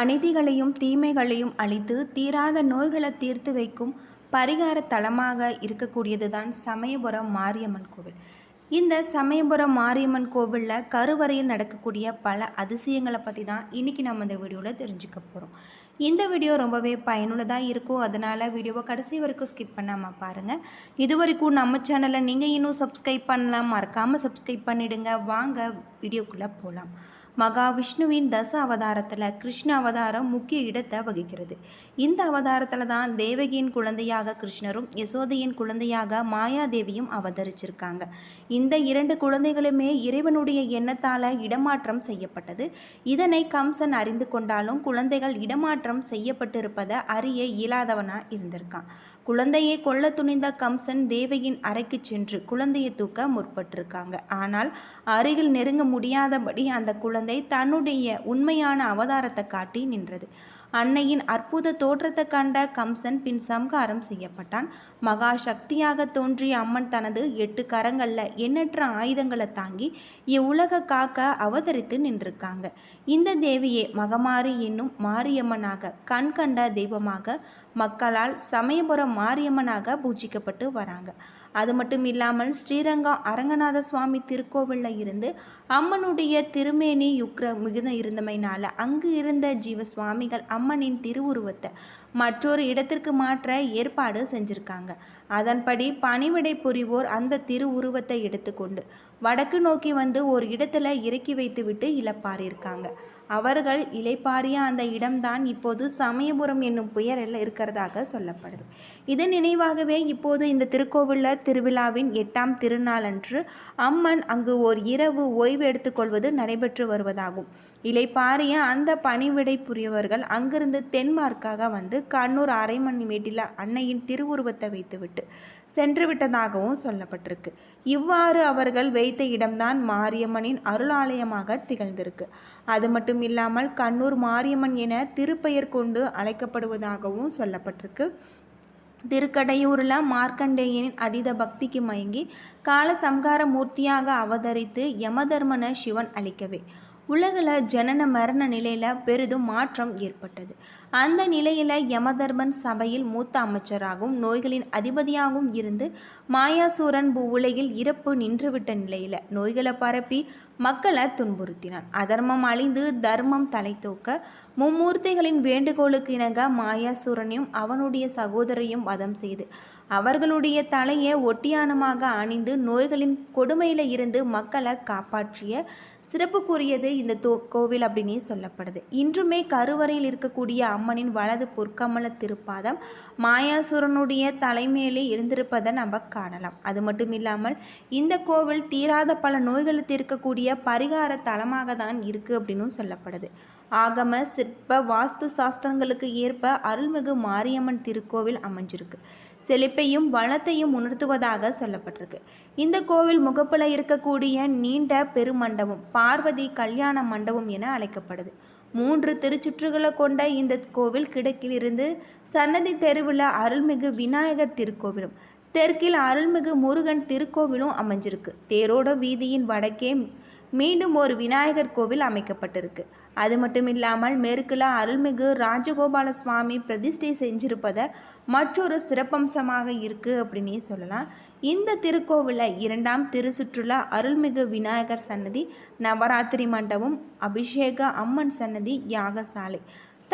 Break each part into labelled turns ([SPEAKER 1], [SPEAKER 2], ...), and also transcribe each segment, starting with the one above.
[SPEAKER 1] அநீதிகளையும் தீமைகளையும் அழித்து தீராத நோய்களை தீர்த்து வைக்கும் பரிகார தலமாக இருக்கக்கூடியது தான் சமயபுரம் மாரியம்மன் கோவில். இந்த சமயபுரம் மாரியம்மன் கோவிலில் கருவறையில் நடக்கக்கூடிய பல அதிசயங்களை பற்றி தான் இன்றைக்கி நம்ம இந்த வீடியோவில் தெரிஞ்சுக்க போகிறோம் இந்த வீடியோ ரொம்பவே பயனுள்ளதாக இருக்கும். அதனால் வீடியோவை கடைசி வரைக்கும் ஸ்கிப் பண்ணாமல் பாருங்கள் இது வரைக்கும் நம்ம சேனலை நீங்கள் இன்னும் சப்ஸ்கிரைப் பண்ணலாம். மறக்காமல் சப்ஸ்கிரைப் பண்ணிவிடுங்க வாங்க வீடியோக்குள்ளே போகலாம் மகாவிஷ்ணுவின் தச அவதாரத்தில் கிருஷ்ண அவதாரம் முக்கிய இடத்தை வகிக்கிறது. இந்த அவதாரத்தில் தான் தேவகியின் குழந்தையாக கிருஷ்ணரும் யசோதையின் குழந்தையாக மாயாதேவியும் அவதரிச்சிருக்காங்க. இந்த இரண்டு குழந்தைகளுமே இறைவனுடைய எண்ணத்தால் இடமாற்றம் செய்யப்பட்டது. இதனை கம்சன் அறிந்து கொண்டாலும் குழந்தைகள் இடமாற்றம் செய்யப்பட்டிருப்பதை அறிய இயலாதவனாக இருந்திருக்கான். குழந்தையை கொல்ல துணிந்த கம்சன் தேவையின் அறைக்கு சென்று குழந்தையை தூக்க முற்பட்டிருக்காங்க. ஆனால் அருகில் நெருங்க முடியாதபடி அந்த குழந்தை தன்னுடைய உண்மையான அவதாரத்தை காட்டி நின்றது. அன்னையின் அற்புத தோற்றத்தை கண்ட கம்சன் பின் சம்காரம் செய்யப்பட்டான். மகா சக்தியாக தோன்றிய அம்மன் தனது எட்டு கரங்களில் எண்ணற்ற ஆயுதங்களை தாங்கி இவ்வுலக காக்க அவதரித்து நின்றிருக்காங்க. இந்த தேவியே மகமாரி என்னும் மாரியம்மனாக கண் கண்ட தெய்வமாக மக்களால் சமயபுரம் மாரியம்மனாக பூஜிக்கப்பட்டு வராங்க. அது மட்டும் இல்லாமல் ஸ்ரீரங்கம் அரங்கநாத சுவாமி திருக்கோவிலில் இருந்து அம்மனுடைய திருமேனி யுக்ர மிகுந்த இருந்தமைனால அங்கு இருந்த ஜீவ சுவாமிகள் அம்மனின் திருவுருவத்தை மற்றொரு இடத்திற்கு மாற்ற ஏற்பாடு செஞ்சிருக்காங்க. அதன்படி பணிவிடை புரிவோர் அந்த திருவுருவத்தை எடுத்துக்கொண்டு வடக்கு நோக்கி வந்து ஒரு இடத்துல இறக்கி வைத்துவிட்டு இழப்பாரியிருக்காங்க அவர்கள் இலைப்பாரிய அந்த இடம்தான் இப்போது சமயபுரம் என்னும் பெயரில் இருக்கிறதாக சொல்லப்படுது. இதன் நினைவாகவே இப்போது இந்த திருக்கோவிலில் திருவிழாவின் எட்டாம் திருநாளன்று அம்மன் அங்கு ஓர் இரவு ஓய்வு எடுத்துக்கொள்வது நடைபெற்று வருவதாகும். இலைப்பாரிய அந்த பணிவிடை புரியவர்கள் அங்கிருந்து தென்மார்க்காக வந்து கண்ணூர் அரைமணி மேட்டில் அன்னையின் திருவுருவத்தை வைத்துவிட்டு சென்று விட்டதாகவும் சொல்லப்பட்டிருக்கு. இவ்வாறு அவர்கள் வைத்த இடம்தான் மாரியம்மனின் அருளாலயமாக திகழ்ந்திருக்கு. அது மட்டும் இல்லாமல் கண்ணூர் மாரியம்மன் என திருப்பெயர் கொண்டு அழைக்கப்படுவதாகவும் சொல்லப்பட்டிருக்கு. திருக்கடையூரில் மார்க்கண்டேயனின் அதீத பக்திக்கு மயங்கி கால சம்கார மூர்த்தியாக அவதரித்து யமதர்மன சிவன் அளிக்கவே. உலகில் ஜனன மரண நிலையில் பெரிதும் மாற்றம் ஏற்பட்டது. அந்த நிலையில் யமதர்மன் சபையில் மூத்த அமைச்சராகவும் நோய்களின் அதிபதியாகவும் இருந்து மாயாசூரன் உலகில் இறப்பு நின்றுவிட்ட நிலையில் நோய்களை பரப்பி மக்களை துன்புறுத்தினான். அதர்மம் அழிந்து தர்மம் தலை தூக்க மும்மூர்த்திகளின் வேண்டுகோளுக்கு இணங்க மாயாசூரனையும் அவனுடைய சகோதரையும் வதம் செய்து அவர்களுடைய தலையை ஒட்டியானமாக அணிந்து நோய்களின் கொடுமையில் இருந்து மக்களை காப்பாற்றிய சிறப்புக்குரியது இந்த தோ கோவில் அப்படின்னே சொல்லப்படுது. இன்றுமே கருவறையில் இருக்கக்கூடிய அம்மனின் வலது பொற்கமல திருப்பாதம் மாயாசுரனுடைய தலைமையிலே இருந்திருப்பதை நம்ம காணலாம். அது மட்டும் இல்லாமல் இந்த கோவில் தீராத பல நோய்களுக்கு இருக்கக்கூடிய பரிகார தலமாக தான் இருக்குது அப்படின்னும் சொல்லப்படுது. ஆகம சிற்ப வாஸ்து சாஸ்திரங்களுக்கு ஏற்ப அருள்மிகு மாரியம்மன் திருக்கோவில் அமைஞ்சிருக்கு. செழிப்பையும் வளத்தையும் உணர்த்துவதாக சொல்லப்பட்டிருக்கு. இந்த கோவில் முகப்பில் இருக்கக்கூடிய நீண்ட பெருமண்டபம் பார்வதி கல்யாண மண்டபம் என அழைக்கப்படுது. மூன்று திருச்சுற்றுகளை கொண்ட இந்த கோவில் கிடக்கிலிருந்து சன்னதி தெருவில் அருள்மிகு விநாயகர் திருக்கோவிலும் தெற்கில் அருள்மிகு முருகன் திருக்கோவிலும் அமைஞ்சிருக்கு. தேரோட வீதியின் வடக்கே மீண்டும் ஒரு விநாயகர் கோவில் அமைக்கப்பட்டிருக்கு. அது மட்டும் இல்லாமல் மேற்குல அருள்மிகு ராஜகோபால சுவாமி பிரதிஷ்டை செஞ்சிருப்பதை மற்றொரு சிறப்பம்சமாக இருக்குது அப்படின்னே சொல்லலாம். இந்த திருக்கோவிலில் இரண்டாம் திருச்சுற்றுலா அருள்மிகு விநாயகர் சன்னதி நவராத்திரி மண்டபம் அபிஷேக அம்மன் சன்னதி யாகசாலை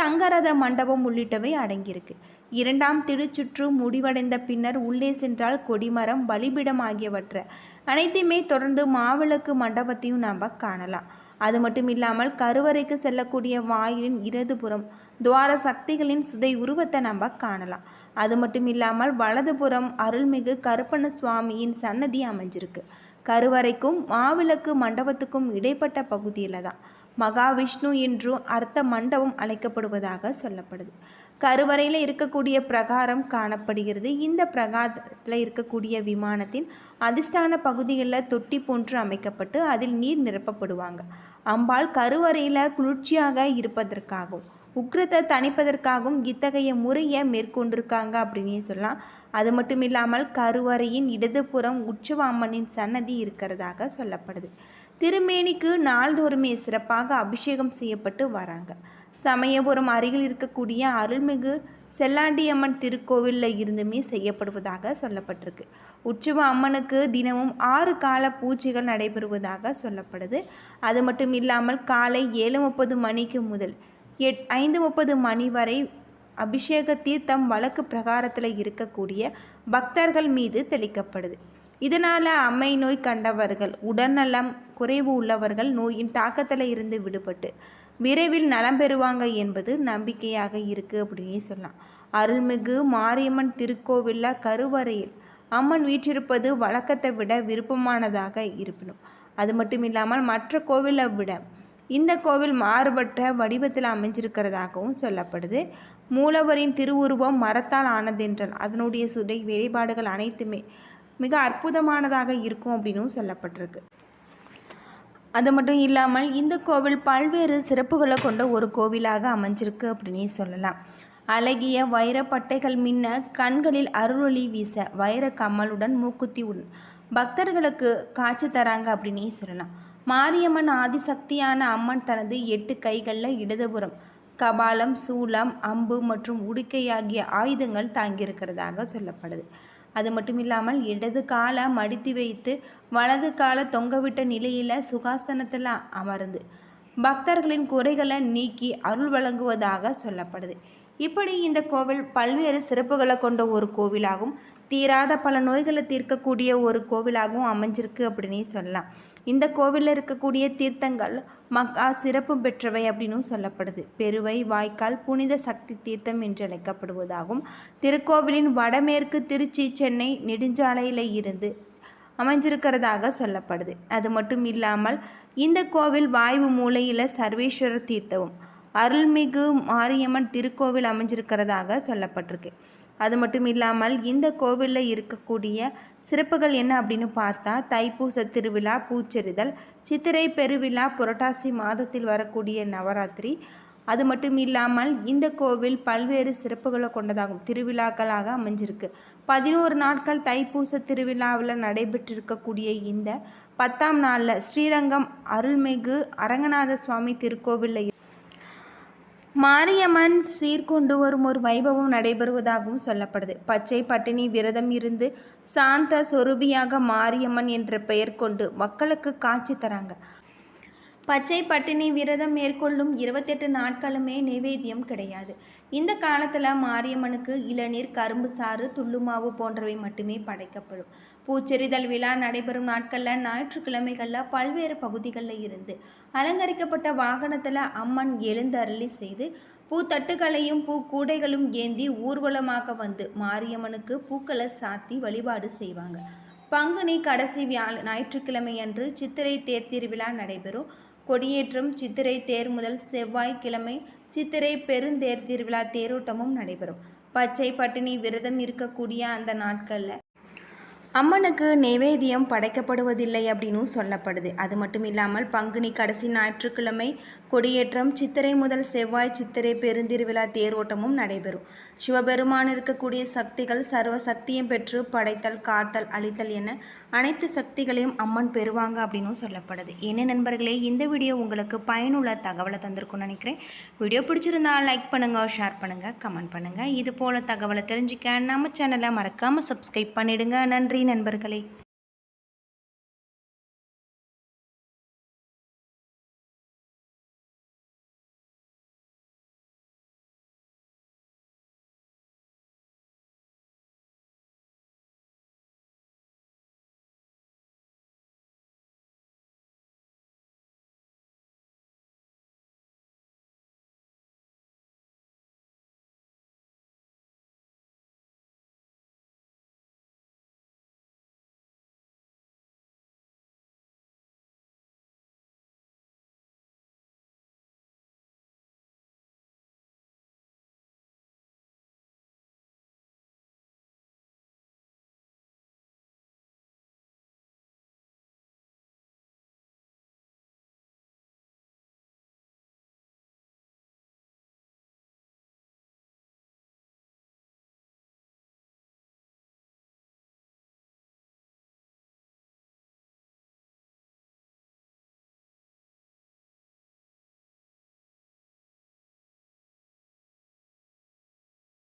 [SPEAKER 1] தங்கரத மண்டபம் உள்ளிட்டவை அடங்கியிருக்கு. இரண்டாம் திருச்சுற்று முடிவடைந்த பின்னர் உள்ளே சென்றால் கொடிமரம் பலிபிடம் ஆகியவற்றை அனைத்தையுமே தொடர்ந்து மாவிளக்கு மண்டபத்தையும் நாம் காணலாம். அது மட்டும் இல்லாமல் கருவறைக்கு செல்லக்கூடிய வாயிலின் இடதுபுறம் துவார சக்திகளின் சுதை உருவத்தை நம்ம காணலாம். அது மட்டும் இல்லாமல் வலதுபுறம் அருள்மிகு கருப்பண்ண சுவாமியின் சன்னதி அமைஞ்சிருக்கு. கருவறைக்கும் மாவிளக்கு மண்டபத்துக்கும் இடைப்பட்ட பகுதியில் தான் மகாவிஷ்ணு என்றும் அர்த்த மண்டபம் அழைக்கப்படுவதாக சொல்லப்படுது. கருவறையில் இருக்கக்கூடிய பிரகாரம் காணப்படுகிறது. இந்த பிரகாரத்தில் இருக்கக்கூடிய விமானத்தின் அதிர்ஷ்டான பகுதிகளில் தொட்டி போன்று அமைக்கப்பட்டு அதில் நீர் நிரப்பப்படுவாங்க. அம்பாள் கருவறையில் குளிர்ச்சியாக இருப்பதற்காகவும் உக்ரத்தை தணிப்பதற்காகவும் இத்தகைய முறையை மேற்கொண்டிருக்காங்க அப்படின்னு சொல்லலாம். அது மட்டும் இல்லாமல் கருவறையின் இடதுபுறம் உற்சவ அம்மனின் சன்னதி இருக்கிறதாக சொல்லப்படுது. திருமேனிக்கு நாள்தோறுமே சிறப்பாக அபிஷேகம் செய்யப்பட்டு வராங்க. சமயபுரம் அருகில் இருக்கக்கூடிய அருள்மிகு செல்லாண்டியம்மன் திருக்கோவிலில் இருந்துமே செய்யப்படுவதாக சொல்லப்பட்டிருக்கு. உற்சவ அம்மனுக்கு தினமும் ஆறு கால பூஜைகள் நடைபெறுவதாக சொல்லப்படுது. அது மட்டும் இல்லாமல் காலை ஏழு முப்பது மணிக்கு முதல் எட் ஐந்து முப்பது மணி வரை அபிஷேக தீர்த்தம் வழக்கு பிரகாரத்தில் இருக்கக்கூடிய பக்தர்கள் மீது தெளிக்கப்படுது. இதனால் அம்மை நோய் கண்டவர்கள் உடல்நலம் குறைவு உள்ளவர்கள் நோயின் தாக்கத்தில் இருந்து விடுபட்டு விரைவில் நலம் பெறுவாங்க என்பது நம்பிக்கையாக இருக்குது அப்படின்னு சொல்லலாம். அருள்மிகு மாரியம்மன் திருக்கோவிலில் கருவறையில் அம்மன் வீற்றிருப்பது வழக்கத்தை விட விருப்பமானதாக இருப்பினும் அது மட்டும் இல்லாமல் மற்ற கோவிலை விட இந்த கோவில் மாறுபட்ட வடிவத்தில் அமைஞ்சிருக்கிறதாகவும் சொல்லப்படுது. மூலவரின் திருவுருவம் மரத்தால் ஆனதென்றால் அதனுடைய சுடை வேலைப்பாடுகள் அனைத்துமே மிக அற்புதமானதாக இருக்கும் அப்படின்னும் சொல்லப்பட்டிருக்கு. அது மட்டும் இல்லாமல் இந்த கோவில் பல்வேறு சிறப்புகளை கொண்ட ஒரு கோவிலாக அமைஞ்சிருக்கு அப்படின்னே சொல்லலாம். அழகிய வைரப்பட்டைகள் மின்ன கண்களில் அருளொளி வீச வைர கம்மலுடன் மூக்குத்தி உண் பக்தர்களுக்கு காட்சி தராங்க அப்படின்னே சொல்லலாம். மாரியம்மன் ஆதிசக்தியான அம்மன் தனது எட்டு கைகளில் இடதுபுறம் கபாலம் சூலம் அம்பு மற்றும் உடுக்கை ஆகிய ஆயுதங்கள் தாங்கியிருக்கிறதாக சொல்லப்படுது. அது மட்டும் இல்லாமல் இடது காலை மடித்து வைத்து வலது காலை தொங்கவிட்ட நிலையில் சுகாசனத்தில் அமர்ந்து பக்தர்களின் குறைகளை நீக்கி அருள் வழங்குவதாக சொல்லப்படுது. இப்படி இந்த கோவில் பல்வேறு சிறப்புகளை கொண்ட ஒரு கோவிலாகும் தீராத பல நோய்களை தீர்க்கக்கூடிய ஒரு கோவிலாகவும் அமைஞ்சிருக்கு அப்படின்னு சொல்லலாம். இந்த கோவிலில் இருக்கக்கூடிய தீர்த்தங்கள் மக்கா சிறப்பு பெற்றவை அப்படின்னும் சொல்லப்படுது. பெருவை வாய்க்கால் புனித சக்தி தீர்த்தம் என்று அழைக்கப்படுவதாகும் திருக்கோவிலின் வடமேற்கு திருச்சி சென்னை நெடுஞ்சாலையில் இருந்து அமைஞ்சிருக்கிறதாக சொல்லப்படுது. அது மட்டும் இல்லாமல் இந்த கோவில் வாய்வு மூலையில் சர்வேஸ்வரர் தீர்த்தவும் அருள்மிகு மாரியம்மன் திருக்கோவில் அமைஞ்சிருக்கிறதாக சொல்லப்பட்டிருக்கு. அது மட்டும் இல்லாமல் இந்த கோவிலில் இருக்கக்கூடிய சிறப்புகள் என்ன அப்படின்னு பார்த்தா தைப்பூச திருவிழா பூச்செறிதல் சித்திரை பெருவிழா புரட்டாசி மாதத்தில் வரக்கூடிய நவராத்திரி அது மட்டும் இல்லாமல் இந்த கோவில் பல்வேறு சிறப்புகளை கொண்டதாகும். திருவிழாக்களாக அமைஞ்சிருக்கு. பதினோரு நாட்கள் தைப்பூச திருவிழாவில் நடைபெற்றிருக்கக்கூடிய இந்த பத்தாம் நாளில் ஸ்ரீரங்கம் அருள்மிகு அரங்கநாத சுவாமி திருக்கோவிலில் மாரியம்மன் சீர்கொண்டு வரும் ஒரு வைபவம் நடைபெறுவதாகவும் சொல்லப்படுது. பச்சை பட்டினி விரதம் இருந்து சாந்த சொரூபியாக மாரியம்மன் என்ற பெயர் கொண்டு மக்களுக்கு காட்சி தராங்க. பச்சை பட்டினி விரதம் மேற்கொள்ளும் இருபத்தெட்டு நாட்களுமே நைவேத்தியம் கிடையாது. இந்த காலத்தில் மாரியம்மனுக்கு இளநீர் கரும்பு சாறு துள்ளுமாவு போன்றவை மட்டுமே படைக்கப்படும். பூச்செறிதல் விழா நடைபெறும் நாட்களில் ஞாயிற்றுக்கிழமைகளில் பல்வேறு பகுதிகளில் இருந்து அலங்கரிக்கப்பட்ட வாகனத்தில் அம்மன் எழுந்தருளி செய்து பூத்தட்டுகளையும் பூ கூடைகளும் ஏந்தி ஊர்வலமாக வந்து மாரியம்மனுக்கு பூக்களை சாத்தி வழிபாடு செய்வாங்க. பங்குனி கடைசி வியா ஞாயிற்றுக்கிழமை அன்று சித்திரை தேர் திருவிழா நடைபெறும். கொடியேற்றம் சித்திரை தேர் முதல் செவ்வாய்க்கிழமை சித்திரை பெருந்தேர் திருவிழா தேரோட்டமும் நடைபெறும். பச்சை பட்டினி விரதம் இருக்கக்கூடிய அந்த நாட்களில் அம்மனுக்கு நைவேத்தியம் படைக்கப்படுவதில்லை அப்படின்னும் சொல்லப்படுது. அது மட்டும் இல்லாமல் பங்குனி கடைசி ஞாயிற்றுக்கிழமை கொடியேற்றம் சித்திரை முதல் செவ்வாய் சித்திரை பெருந்திருவிழா தேரோட்டமும் நடைபெறும். சிவபெருமான் இருக்கக்கூடிய சக்திகள் சர்வ சக்தியும் பெற்று படைத்தல் காத்தல் அழித்தல் என அனைத்து சக்திகளையும் அம்மன் பெறுவாங்க அப்படின்னும் சொல்லப்படுது. என்ன நண்பர்களே இந்த வீடியோ உங்களுக்கு பயனுள்ள தகவலை தந்திருக்கும்னு நினைக்கிறேன். வீடியோ பிடிச்சிருந்தா லைக் பண்ணுங்கள் ஷேர் பண்ணுங்கள் கமெண்ட் பண்ணுங்கள் இது போல் தகவலை தெரிஞ்சுக்க நம்ம சேனலை மறக்காமல் சப்ஸ்கிரைப் பண்ணிடுங்க. நன்றி நண்பர்களே.